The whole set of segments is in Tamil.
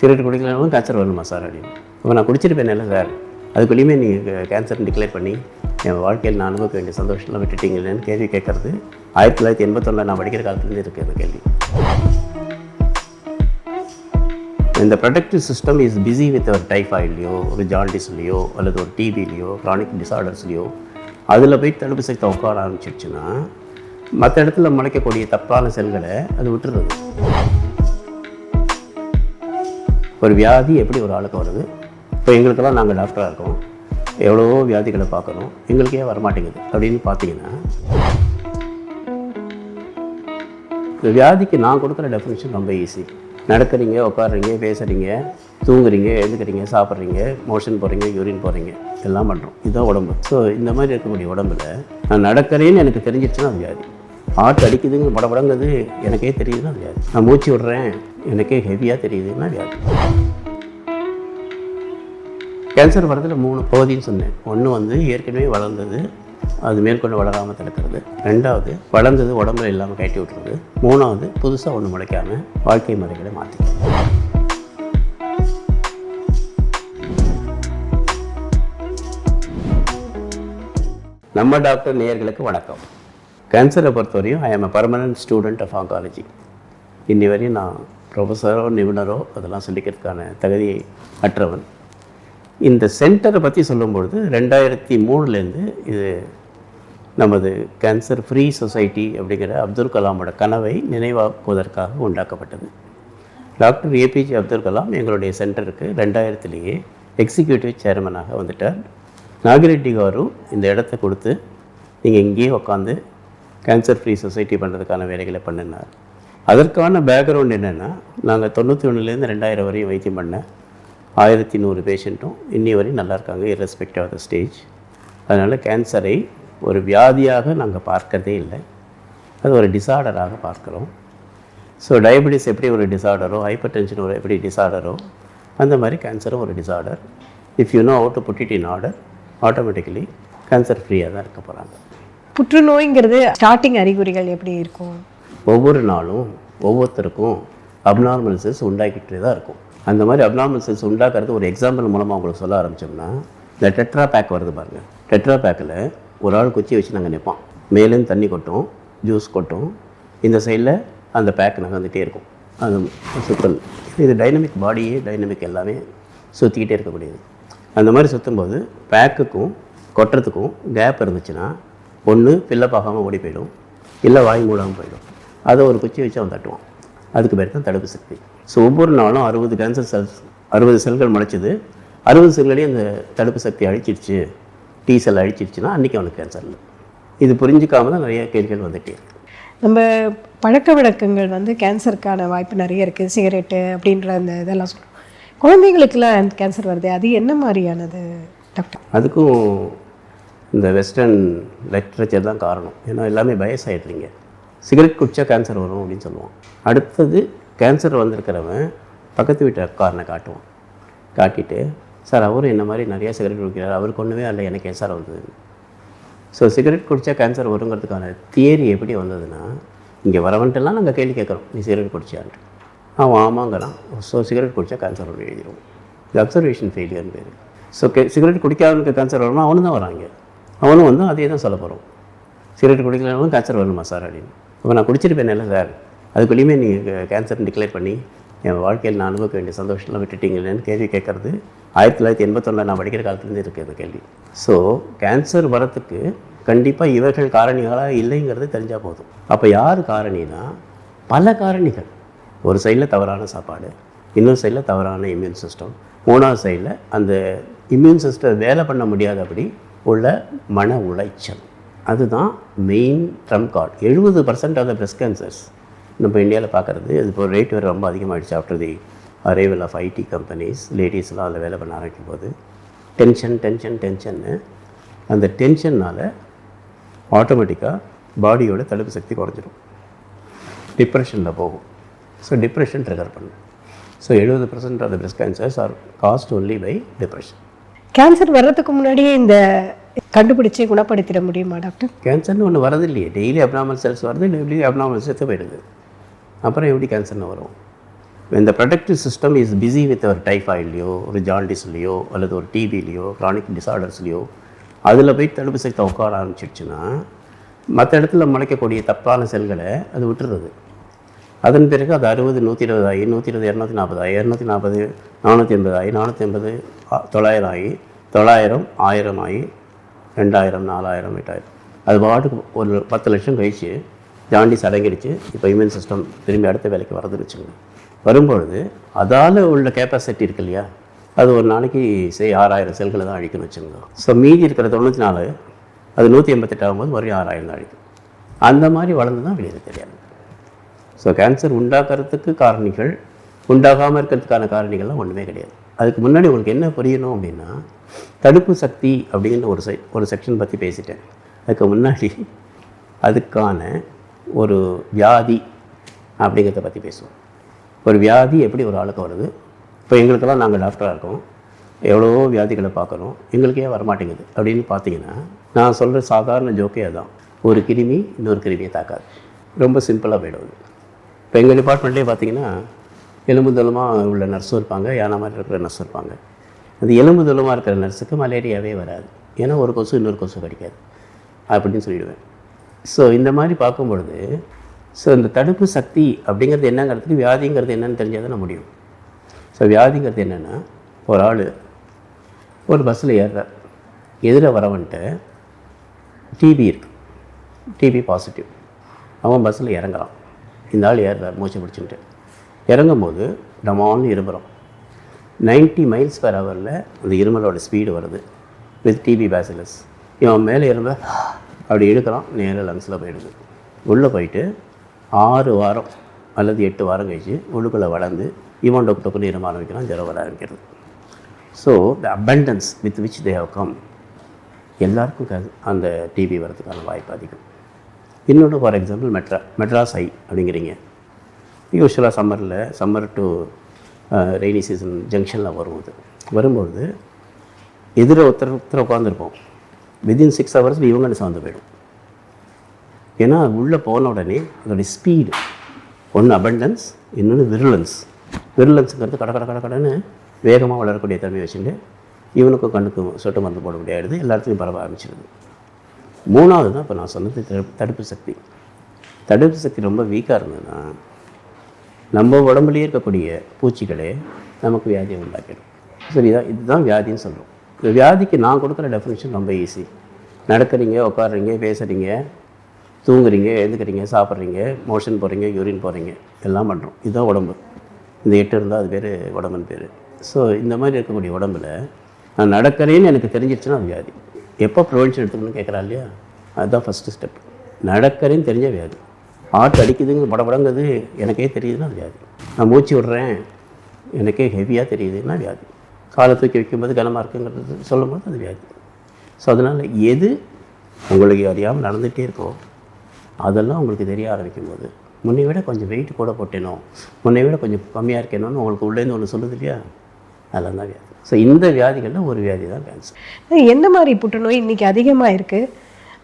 சிகரெட் குடிக்கலனாலும் கேன்சர் வரணுமா சார் அப்படின்னு. இப்போ நான் குடிச்சிருப்பேன் இல்லை சார். அதுக்குள்ளேயுமே நீங்கள் கேன்சர்னு டிக்ளேர் பண்ணி என் வாழ்க்கையில் நான் அனுபவிக்க வேண்டிய சந்தோஷம்லாம் விட்டுட்டீங்களேன்னு கேள்வி கேட்குறது ஆயிரத்தி தொள்ளாயிரத்தி எண்பத்தொன்னில் நான் படிக்கிற காலத்துலேருந்து இருக்குது அந்த கேள்வி. இந்த productive system is busy with ஒரு டைஃபாய்ட்லையோ ஒரு ஜாண்டிஸ்லையோ அல்லது ஒரு டிபிலையோ க்ரானிக் டிசார்டர்ஸ்லையோ அதில் போய் தடுப்பு சக்தி உட்கார ஆரம்பிச்சிடுச்சுன்னா மற்ற இடத்துல முளைக்கக்கூடிய தப்பான செல்களை அது விட்டுறது. ஒரு வியாதி எப்படி ஒரு ஆளுக்கு வருது? இப்போ எங்களுக்கெல்லாம் நாங்கள் டாக்டராக இருக்கோம். எவ்வளவோ வியாதிகளை பார்க்குறோம் எங்களுக்கே வரமாட்டேங்குது? அப்படின்னு பார்த்தீங்கன்னா இந்த வியாதிக்கு நான் கொடுக்குற டெஃபினேஷன் ரொம்ப ஈஸி நடக்கிறீங்க உட்காடுறீங்க பேசுகிறீங்க தூங்குறீங்க எழுதுக்கிறீங்க சாப்பிட்றீங்க மோஷன் போகிறீங்க யூரின் போகிறீங்க எல்லாம் பண்ணுறோம் இதுதான் உடம்பு. ஸோ இந்த மாதிரி இருக்கக்கூடிய உடம்புல நான் நடக்கிறேன்னு எனக்கு தெரிஞ்சிருச்சுன்னா அது வியாதி. ஆட்டு அடிக்குதுங்க படபடங்குது எனக்கே தெரியுதுன்னா அது வியாதி. நான் மூச்சு விடுறேன் எனக்கே ஹெவியாக தெரியுதுன்னா வியாதி கேன்சர் வரதில் மூணு பகுதின்னு சொன்னேன். ஒன்று வந்து ஏற்கனவே வளர்ந்தது. அது மேற்கொண்டு வளராமல் தடுக்கிறது. ரெண்டாவது வளர்ந்தது உடம்புல இல்லாமல் கட்டி விட்டுறது. மூணாவது புதுசாக ஒன்று முளைக்காமல் வாழ்க்கை முறைகளை மாற்றிக்கிறது நம்ம டாக்டர் நேயர்களுக்கு வணக்கம். கேன்சரை பொறுத்தவரையும் I am a permanent student of oncology இன்னி வரையும் நான் ப்ரொஃபஸரோ நிபுணரோ அதெல்லாம் சொல்லிக்கிறதுக்கான தகுதியை அற்றவன். இந்த சென்டரை பற்றி சொல்லும்பொழுது ரெண்டாயிரத்தி மூணுலேருந்து இது நமது கேன்சர் ஃப்ரீ சொசைட்டி அப்படிங்கிற அப்துல் கலாமோட கனவை நினைவாக்குவதற்காக உண்டாக்கப்பட்டது. டாக்டர் ஏபிஜே அப்துல் கலாம் எங்களுடைய சென்டருக்கு ரெண்டாயிரத்துலேயே எக்ஸிக்யூட்டிவ் சேர்மனாக வந்துட்டார். நாகிரெட்டி காரு இந்த இடத்த கொடுத்து நீங்கள் இங்கேயே உட்காந்து கேன்சர் ஃப்ரீ சொசைட்டி பண்ணுறதுக்கான வேலைகளை பண்ணினார். அதற்கான பேக்ரவுண்ட் என்னென்னா நாங்கள் தொண்ணூற்றி ஒன்றுலேருந்து ரெண்டாயிரம் வரையும் வைத்தியம் பண்ணேன் ஆயிரத்தி நூறு பேஷண்ட்டும் இன்னி வரையும் நல்லா இருக்காங்க irrespective ஆஃப் த ஸ்டேஜ் அதனால் கேன்சரை ஒரு வியாதியாக நாங்கள் பார்க்கறதே இல்லை. அது ஒரு டிசார்டராக பார்க்குறோம். ஸோ டயபெட்டிஸ் எப்படி ஒரு டிசார்டரோ ஹைப்பர் டென்ஷன் ஒரு எப்படி டிசார்டரோ அந்த மாதிரி கேன்சரும் ஒரு disorder if you know out to put it in automatically cancer ஃப்ரீயாக தான் இருக்க போகிறாங்க புற்றுநோய்ங்கிறது ஸ்டார்டிங் அறிகுறிகள் எப்படி இருக்கும்? ஒவ்வொரு நாளும் ஒவ்வொருத்தருக்கும் அப்நார்மல் செல்ஸ் உண்டாக்கிட்டே தான் இருக்கும். அந்த மாதிரி அப்நார்மல் செல்ஸ் உண்டாக்குறது ஒரு எக்ஸாம்பிள் மூலமாக உங்களுக்கு சொல்ல ஆரம்பிச்சோம்னா இந்த டெட்ரா பேக் வருது பாருங்கள் டெட்ரா பேக்கில் ஒரு ஆள் குச்சி வச்சு நாங்கள் நிற்போம் மேலேருந்து தண்ணி கொட்டும் ஜூஸ் கொட்டும் இந்த சைடில் அந்த பேக் நகர்ந்துகிட்டே இருக்கும். அது சுத்தல். இது டைனமிக் பாடியே டைனமிக் எல்லாமே சுற்றிக்கிட்டே இருக்கக்கூடியது. அந்த மாதிரி சுற்றும்போது பேக்குக்கும் கொட்டுறதுக்கும் கேப் இருந்துச்சுன்னா ஒன்று ஃபில்லப் ஆகாமல் ஓடி போயிடும். இல்லை வாய் மூடாமல் போயிடும். அதை ஒரு குச்சி வச்சு அவன் தட்டுவான். அதுக்கு பேர் தான் தடுப்பு சக்தி. ஸோ ஒவ்வொரு நாளும் அறுபது கேன்சர் செல்ஸ் அறுபது செல்கள் முளைச்சிது. அறுபது செல்களையும் அந்த தடுப்பு சக்தி அழிச்சிருச்சு. டி செல் அழிச்சிருச்சுன்னா அன்றைக்கி அவனுக்கு கேன்சர் இல்லை. இது புரிஞ்சிக்காம தான் நிறைய கேள்விகள் வந்துட்டே இருக்கு. நம்ம பழக்க வழக்கங்கள் வந்து கேன்சருக்கான வாய்ப்பு நிறைய இருக்குது சிகரெட்டு அப்படின்ற அந்த இதெல்லாம் சொல்கிறோம் குழந்தைங்களுக்குலாம் கேன்சர் வருது? அது என்ன மாதிரியானது டாக்டர்? அதுக்கும் இந்த வெஸ்டர்ன் லிட்ரேச்சர் தான் காரணம். ஏன்னா எல்லாமே வயசாகிடுறீங்க சிகரெட் குடித்தா கேன்சர் வரும் அப்படின்னு சொல்லுவான் அடுத்தது கேன்சர் வந்திருக்கிறவன் பக்கத்து வீட்டு அக்காரனை காட்டுவான். காட்டிட்டு சார் அவரும் என்ன மாதிரி நிறைய சிகரெட் குடிக்கிறார். அவருக்கு ஒன்றுமே இல்லை. எனக்கு கேன்சர் வந்தது? ஸோ சிகரெட் குடித்தா கேன்சர் வருங்கிறதுக்கான தியரி எப்படி வந்ததுன்னா இங்கே வரவன்ட்டெல்லாம் நாங்கள் கேள்வி கேட்குறோம். நீ சிகரெட் குடிச்சியான்ட்டு. அவன் ஆமாங்கிறான். ஸோ சிகரெட் குடித்தா கேன்சர் வரும் எழுதிடுவோம். இது அப்சர்வேஷன் ஃபெயிலியர்னு பேர். ஸோ கே சிகரெட் குடிக்காதவனுக்கு கேன்சர் வருமா? அவனு தான் வராங்க. அவனும் வந்து அதே தான் சொல்ல போகிறோம் சிகரெட் குடிக்கலனாலும் கேன்சர் வரணுமா சார்? அப்படின்னு. இப்போ நான் குடிச்சிருப்பேன் இல்லை சார். அதுக்குள்ளேயுமே நீங்கள் கேன்சர்னு டிக்ளேர் பண்ணி என் வாழ்க்கையில் நான் அனுபவிக்க வேண்டிய சந்தோஷம்லாம் விட்டுட்டீங்களேன்னு கேள்வி கேட்குறது ஆயிரத்தி தொள்ளாயிரத்தி எண்பத்தொன்னில் நான் படிக்கிற காலத்துலேருந்து இருக்குது இந்த கேள்வி. ஸோ கேன்சர் வரத்துக்கு கண்டிப்பாக இவர்கள் காரணிகளாக இல்லைங்கிறது தெரிஞ்சால் போதும். அப்போ யார் காரணினா பல காரணிகள். ஒரு சைடில் தவறான சாப்பாடு இன்னொரு சைடில் தவறான இம்யூன் சிஸ்டம் மூணாவது சைடில் அந்த இம்யூன் சிஸ்டம் வேலை பண்ண முடியாதபடி உள்ள மன உளைச்சல். அதுதான் மெயின் ட்ரம் கார்டு எழுபது percent of the breast cancers நம்ம இந்தியாவில் பார்க்குறது அது இப்போ ரேட் வேறு ரொம்ப அதிகமாகிடுச்சு after the arrival of IT companies லேடிஸ்லாம் அதில் வேலை பண்ண ஆரம்பிக்கும் போது டென்ஷன் டென்ஷன் டென்ஷன்னு அந்த டென்ஷன்னால் ஆட்டோமேட்டிக்காக பாடியோட தடுப்பு சக்தி குறைஞ்சிரும். டிப்ரெஷனில் போகும். ஸோ டிப்ரெஷன் ட்ரிகர் பண்ணும் ஸோ எழுபது percent of the breast cancers are caused only by depression cancer வர்றதுக்கு முன்னாடியே இந்த கண்டுபிடிச்சே குணப்படுத்திட முடியுமா டாக்டர்? கேன்சர்னு ஒன்று வரது இல்லையே டெய்லி அப்னாமல் செல்ஸ் வருது டெய்லி அப்னாமல் செத்து போயிடுது. அப்புறம் எப்படி கேன்சர்னு வரும்? இந்த productive system is busy with ஒரு டைஃபாய்ட்லையோ ஒரு ஜாண்டிஸ்லையோ அல்லது ஒரு டிபிலையோ க்ரானிக் டிசார்டர்ஸ்லையோ அதில் போய் தடுப்பு சக்தி உட்கார ஆரம்பிச்சிடுச்சுன்னா மற்ற இடத்துல முளைக்கக்கூடிய தப்பான செல்களை அது விட்டுறது அதன் பிறகு அது அறுபது நூற்றி இருபது ஆகி நூற்றி இருபது இரநூத்தி நாற்பது ஆகி இரநூத்தி நாற்பது நானூற்றி எண்பது ஆகி நானூற்றி எண்பது தொள்ளாயிரம் ஆகி தொள்ளாயிரம் ஆயிரம் ஆகி ரெண்டாயிரம் நாலாயிரம் எட்டாயிரம். அது பாட்டுக்கு ஒரு பத்து லட்சம் கழிச்சு ஜாண்டிஸ் அடங்கிடுச்சு. இப்போ இம்யூன் சிஸ்டம் திரும்பி அடுத்த வேலைக்கு வரதுன்னு வச்சுக்கோங்க. வரும்பொழுது அதால் உள்ள கேப்பாசிட்டி இருக்கு இல்லையா? அது ஒரு நாளைக்கு சரி ஆறாயிரம் செல்களை தான் அழிக்கணும்னு வச்சுக்கோங்க. ஸோ மீதி இருக்கிற தொண்ணூற்றி நாலு அது நூற்றி எண்பத்தெட்டு ஆகும்போது மறுபடியும் ஆறாயிரம் தான் அழிக்கும். அந்த மாதிரி வளர்ந்து தான் வெளியில் தெரியாது. ஸோ கேன்சர் உண்டாக்குறதுக்கு காரணிகள் உண்டாகாமல் இருக்கிறதுக்கான காரணிகள்லாம் ஒன்றுமே கிடையாது. அதுக்கு முன்னாடி உங்களுக்கு என்ன புரியணும் அப்படின்னா தடுப்பு சக்தி அப்படிங்கிற ஒரு செ ஒரு செக்ஷன் பற்றி பேசிட்டேன். அதுக்கு முன்னாடி அதுக்கான ஒரு வியாதி அப்படிங்கிறத பற்றி பேசுவோம். ஒரு வியாதி எப்படி ஒரு ஆளுக்கு வருது? இப்போ எங்களுக்கெல்லாம் நாங்கள் டாக்டராக இருக்கோம். எவ்வளவோ வியாதிகளை பார்க்குறோம். எங்களுக்கே வரமாட்டேங்குது. அப்படின்னு பார்த்தீங்கன்னா நான் சொல்கிற சாதாரண ஜோக்கே தான் ஒரு கிருமி இன்னொரு கிருமியை தாக்காது. ரொம்ப சிம்பிளாக போயிடுவது இப்போ எங்கள் டிபார்ட்மெண்ட்லேயே பார்த்தீங்கன்னா எலும்புதலுமாக உள்ள நர்ஸும் இருப்பாங்க யானை மாதிரி இருக்கிற நர்ஸும் இருப்பாங்க. அந்த எலும்புதளமாக இருக்கிற நர்ஸுக்கு மலேரியாவே வராது. ஏன்னா ஒரு கொசு இன்னொரு கொசு கடிக்காது. அப்படின்னு சொல்லிடுவேன். ஸோ இந்த மாதிரி பார்க்கும்பொழுது ஸோ இந்த தடுப்பு சக்தி அப்படிங்கிறது என்னங்கிறதுக்கு வியாதிங்கிறது என்னன்னு தெரிஞ்சால் தானே முடியும். ஸோ வியாதிங்கிறது என்னென்னா ஒரு ஆள் ஒரு பஸ்ஸில் ஏறுறார். எதிர வரவன்ட்டு டிபி இருக்குது டிபி பாசிட்டிவ் அவன் பஸ்ஸில் இறங்குறான். இந்த ஆள் ஏறுறார் மூச்சு இறங்கும் இறங்கும்போது டமான்னு இருமுறோம் 90 மைல்ஸ் பர் ஹவரில் அந்த இருமலோட ஸ்பீடு வருது வித் டிபி பேசிலஸ் இவன் மேலே இரும்ப அப்படி எடுக்கிறான் நேராக லங்ஸில் போயிடுது. உள்ளே போயிட்டு ஆறு வாரம் அல்லது எட்டு வாரம் கழிச்சு உள்ளுக்குள்ளே வளர்ந்து இவன் டொக்கு டொக்குன்னு இரும ஆரம்பிக்கிறான் ஜுரம் வர ஆரம்பிக்கிறது. So the abundance with which they have come எல்லாருக்கும் க- அந்த டிபி வரதுக்கான வாய்ப்பு அதிகம். இன்னொன்று ஃபார் எக்ஸாம்பிள் மெட்ரா மெட்ராஸ் ஐ அப்படிங்கிறீங்க. யூஸ்வலாக சம்மரில் சம்மர் டு ரெய்னி சீசன் ஜங்ஷனில் வரும் அது வரும்பொழுது எதிர ஒருத்தர் ஒருத்தர் உட்காந்துருப்போம் வித்தின் சிக்ஸ் ஹவர்ஸ் இவங்க சார்ந்து போயிடும். ஏன்னா உள்ளே போன உடனே அதோடைய ஸ்பீடு ஒன்று அபண்டன்ஸ் இன்னொன்று விருலன்ஸ் விருலன்ஸுங்கிறது கட கட கட கடன்னு வேகமாக வளரக்கூடிய தன்மையை வச்சுட்டு இவனுக்கும் கண்ணுக்கும் சொட்டு மருந்து போட முடியாது எல்லாத்துக்கும் பரவ ஆரம்பிச்சிருது. மூணாவது தான் இப்போ நான் சொன்னது தடுப்பு- தடுப்பு சக்தி. தடுப்பு சக்தி ரொம்ப வீக்காக இருந்ததுன்னா நம்ம உடம்புலேயே இருக்கக்கூடிய பூச்சிகளே நமக்கு வியாதியை உண்டாக்கிடும். சரிதா இதுதான் வியாதின்னு சொல்கிறோம் இந்த வியாதிக்கு நான் கொடுக்குற டெஃபினேஷன் ரொம்ப ஈஸி நடக்கிறீங்க உட்காடுறீங்க பேசுகிறீங்க தூங்குறீங்க எழுந்துக்கிறீங்க சாப்பிட்றீங்க மோஷன் போகிறீங்க யூரின் போகிறீங்க எல்லாம் பண்ணுறோம் இதுதான் உடம்பு. இந்த எட்டு இருந்தால் அது பேர் உடம்புன்னு பேர். ஸோ இந்த மாதிரி இருக்கக்கூடிய உடம்புல நான் நடக்கிறேன்னு எனக்கு தெரிஞ்சிருச்சுன்னா அது வியாதி. எப்போ ப்ரிவென்ஷன் எடுத்துக்கணும்னு கேட்குறா இல்லையா? அதுதான் ஃபஸ்ட்டு ஸ்டெப் நடக்கிறேன்னு தெரிஞ்ச வியாதி. ஹார்ட் அடிக்குதுங்க படபடங்குது. எனக்கே தெரியுதுன்னா வியாதி. நான் மூச்சு விடுறேன். எனக்கே ஹெவியாக தெரியுதுன்னா வியாதி. காலை தூக்கி வைக்கும்போது கனமாக இருக்குங்கிறது சொல்லும்போது அது வியாதி. ஸோ அதனால் எது உங்களுக்கு அறியாமல் நடந்துகிட்டே இருக்கோ அதெல்லாம் உங்களுக்கு தெரிய ஆரம்பிக்கும் போது முன்னை விட கொஞ்சம் வெயிட் கூட போட்டேனோ முன்னை விட கொஞ்சம் கம்மியாக இருக்கேனோன்னு உங்களுக்கு உள்ளேருந்து ஒன்று சொல்லுது இல்லையா? அதெல்லாம் தான் வியாதி. ஸோ இந்த வியாதிகளில் ஒரு வியாதி தான் கேன்சர் என்ன மாதிரி புற்றுநோய் இன்றைக்கி அதிகமாக இருக்குது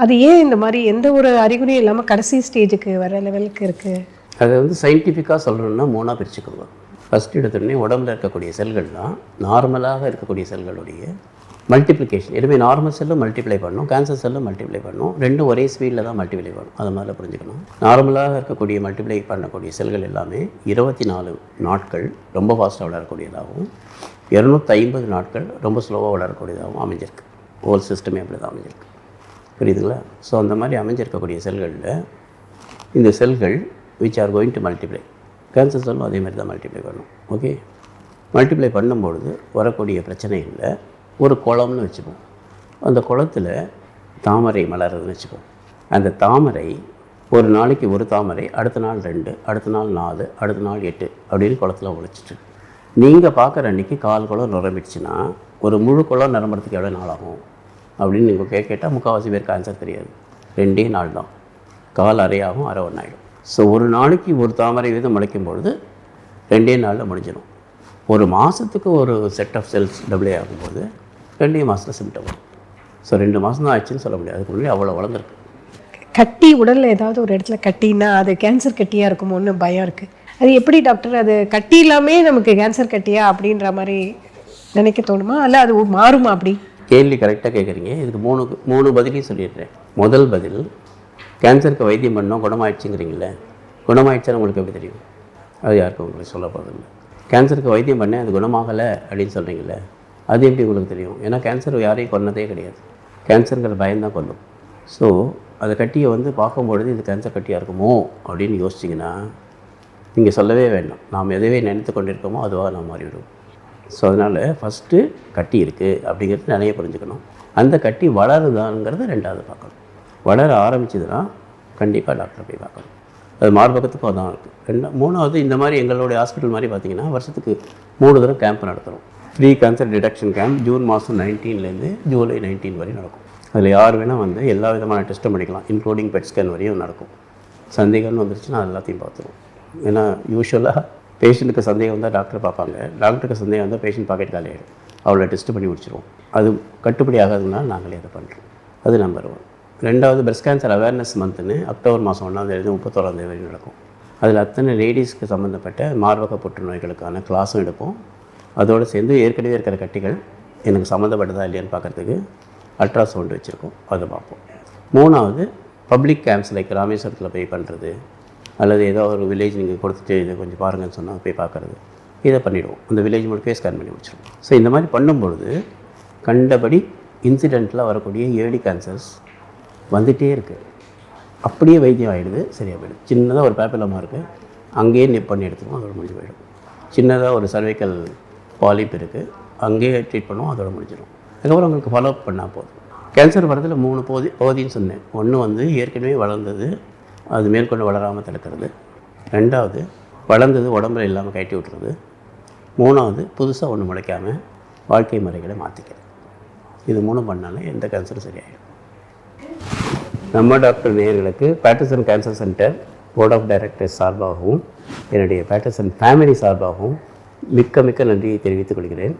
அது ஏன் இந்த மாதிரி எந்த ஒரு அறிகுறியும் இல்லாமல் கடைசி ஸ்டேஜுக்கு வர லெவலுக்கு இருக்குது அதை வந்து சயின்டிஃபிக்காக சொல்லணும்னா மூணாக பிரிச்சுக்கோங்க. ஃபஸ்ட் எடுத்தோடனே உடம்புல இருக்கக்கூடிய செல்கள் தான் நார்மலாக இருக்கக்கூடிய செல்களுடைய மல்டிப்ளிகேஷன் எதுவுமே நார்மல் செல்லும் மல்டிப்ளை பண்ணும் கேன்சர் செல்லும் மல்டிப்ளை பண்ணும் ரெண்டும் ஒரே ஸ்பீடில் தான் மல்டிப்ளை பண்ணும். அது மாதிரி புரிஞ்சுக்கணும். நார்மலாக இருக்கக்கூடிய மல்டிப்ளை பண்ணக்கூடிய செல்கள் எல்லாமே இருபத்தி நாலு நாட்கள் ரொம்ப ஃபாஸ்ட்டாக வளரக்கூடியதாகவும் இரநூத்தி ஐம்பது நாட்கள் ரொம்ப ஸ்லோவாக வளரக்கூடியதாகவும் அமைஞ்சிருக்கு. ஹோல் சிஸ்டமே அப்படி தான் அமைஞ்சிருக்கு. புரியுதுங்களா? ஸோ அந்த மாதிரி அமைஞ்சிருக்கக்கூடிய செல்களில் இந்த செல்கள் which are going to multiply cancer செல்லும் அதே மாதிரி தான் மல்டிப்ளை பண்ணும். ஓகே மல்டிப்ளை பண்ணும்பொழுது வரக்கூடிய பிரச்சனைகளில் ஒரு குளம்னு வச்சுப்போம். அந்த குளத்தில் தாமரை மலர்றதுன்னு வச்சுப்போம். அந்த தாமரை ஒரு நாளைக்கு ஒரு தாமரை அடுத்த நாள் ரெண்டு அடுத்த நாள் நாலு அடுத்த நாள் எட்டு அப்படின்னு குளத்துல உழைச்சிட்டு நீங்கள் பார்க்குற அன்றைக்கி கால் குளம் நிரம்பிடுச்சுன்னா ஒரு முழு குளம் நிரம்புறதுக்கு எவ்வளோ நாள் ஆகும்? அப்படின்னு நீங்கள் கே கேட்டால் முக்கால்வாசி பேருக்கு ஆன்சர் தெரியாது. ரெண்டே நாள் தான். கால் அரையாகும் அரை ஒன்றாயிடும் ஸோ ஒரு நாளைக்கு ஒரு தாமரை வீதம் முளைக்கும் பொழுது ரெண்டே நாளில் முடிஞ்சிடும் ஒரு மாதத்துக்கு ஒரு செட் ஆஃப் செல்ஸ் டபுளே ஆகும்போது ரெண்டே மாதத்தில் சிம்டம் வரும். ஸோ ரெண்டு மாதம் தான் ஆச்சுன்னு சொல்ல முடியாது. அதுக்கு முன்னாடி அவ்வளோ வளர்ந்துருக்கு. கட்டி உடலில் ஏதாவது ஒரு இடத்துல கட்டினா அது கேன்சர் கட்டியாக இருக்குமோன்னு பயம் இருக்குது அது எப்படி டாக்டர் அது கட்டி இல்லாமே நமக்கு கேன்சர் கட்டியா அப்படின்ற மாதிரி நினைக்க தோணுமா? இல்லை அது மாறுமா அப்படி? கேள்வி கரெக்டாக கேட்குறீங்க. இதுக்கு மூணு மூணு பதிலையும் சொல்லிடுறேன். முதல் பதில் கேன்சருக்கு வைத்தியம் பண்ணோம் குணமாயிடுச்சுங்கிறீங்களே குணமாயிடுச்சான்னு உங்களுக்கு எப்படி தெரியும்? அது யாருக்கும் உங்களுக்கு சொல்ல போகிறதில்ல கேன்சருக்கு வைத்தியம் பண்ணேன் அது குணமாகலை அப்படின்னு சொல்கிறீங்களே அது எப்படி உங்களுக்கு தெரியும்? ஏன்னா கேன்சர் யாரையும் கொன்னதே கிடையாது. கேன்சருங்கிற பயம்தான் கொல்லும். ஸோ அந்த கட்டியை வந்து பார்க்கும்பொழுது இது கேன்சர் கட்டியாக இருக்குமோ அப்படின்னு யோசிச்சிங்கன்னா நீங்கள் சொல்லவே வேண்டாம். நாம் எதுவே நினைத்து கொண்டிருக்கோமோ அதுவாக நாம் மாறிவிடுவோம். ஸோ அதனால் ஃபஸ்ட்டு கட்டி இருக்குது அப்படிங்கிறது நிறைய புரிஞ்சுக்கணும். அந்த கட்டி வளருதாங்கிறத ரெண்டாவது பார்க்கணும். வளர ஆரம்பிச்சதுன்னா கண்டிப்பாக டாக்டரை போய் பார்க்கணும். அது மார்பகத்துக்கும் அதான் இருக்குது ரெண்டா மூணாவது இந்த மாதிரி எங்களுடைய ஹாஸ்பிட்டல் மாதிரி பார்த்தீங்கன்னா வருஷத்துக்கு மூணு தடவை கேம்ப் நடத்துகிறோம் free cancer detection camp June மாதம் நைன்டீன்லேருந்து ஜூலை நைன்டீன் வரையும் நடக்கும். அதில் யார் வேணால் வந்து எல்லா விதமான டெஸ்ட்டும் பண்ணிக்கலாம் இன்க்ளூடிங் பெட் ஸ்கேன் வரையும் நடக்கும். சந்தேகம்னு வந்துருச்சுன்னா எல்லாத்தையும் பார்த்துருவோம். ஏன்னா யூஸ்வலாக பேஷண்ட்டுக்கு சந்தேகம் வந்தால் டாக்டர் பார்ப்பாங்க. டாக்டருக்கு சந்தேகம் வந்தால் பேஷண்ட் பாக்கெட் காலியாகிடும் அவ்வளோ டெஸ்ட் பண்ணி முடிச்சிருவோம். அது கட்டுப்படி ஆகாதுன்னா நாங்களே அதை பண்ணுறோம் அது நம்பர் ஒன் ரெண்டாவது பிரஸ்ட் கேன்சர் அவேர்னஸ் மந்த்னு அக்டோபர் மாதம் ஒன்றாந்தேதி முப்பத்தோராந்தேதி வரை நடக்கும். அதில் அத்தனை லேடிஸ்க்கு சம்மந்தப்பட்ட மார்பக புற்றுநோய்களுக்கான கிளாஸும் எடுப்போம். அதோடு சேர்ந்து ஏற்கனவே இருக்கிற கட்டிகள் எனக்கு சம்மந்தப்பட்டதா இல்லையான்னு பார்க்குறதுக்கு அல்ட்ராசவுண்ட் வச்சுருக்கோம். அதை பார்ப்போம். மூணாவது பப்ளிக் கேம்ப்ஸ் லைக் ராமேஸ்வரத்தில் போய் பண்ணுறது அல்லது ஏதோ ஒரு வில்லேஜ் நீங்கள் கொடுத்துட்டு இதை கொஞ்சம் பாருங்கன்னு சொன்னால் போய் பார்க்குறது. இதை பண்ணிவிடுவோம் அந்த வில்லேஜ் மட்டும் ஸ்கேன் பண்ணி முடிச்சிடுவோம் ஸோ இந்த மாதிரி பண்ணும்பொழுது கண்டபடி இன்சிடெண்ட்டில் வரக்கூடிய ஏடி கேன்சர்ஸ் வந்துகிட்டே இருக்குது அப்படியே வைத்தியம் ஆகிடுது சரியாக போயிடுது. சின்னதாக ஒரு பேப்பிலமாக இருக்குது அங்கேயே நிப் பண்ணி எடுத்துருவோம் அதோட முடிஞ்சு போயிடும். சின்னதாக ஒரு சர்வைக்கல் பாலிப் இருக்குது அங்கேயே ட்ரீட் பண்ணுவோம் அதோட முடிஞ்சிடும். அதுக்கப்புறம் உங்களுக்கு ஃபாலோ அப் பண்ணால் போதும். கேன்சர் வரதில் மூணு போதி பகுதின்னு சொன்னேன். ஒன்று வந்து ஏற்கனவே வளர்ந்தது. அது மேற்கொண்டு வளராமல் தடுக்கிறது. ரெண்டாவது வளர்ந்தது உடம்புல இல்லாமல் கட்டி விட்டுறது. மூணாவது புதுசாக ஒன்று முளைக்காமல் வாழ்க்கை முறைகளை மாற்றிக்கிறது இது மூணு பண்ணாலே எந்த கேன்சரும் சரியாயிடும். நம்ம டாக்டர் நேயர்களுக்கு Patterson cancer centre board of directors சார்பாகவும் என்னுடைய பேட்டர்சன் ஃபேமிலி சார்பாகவும் மிக்க மிக்க நன்றியை தெரிவித்துக் கொள்கிறேன்.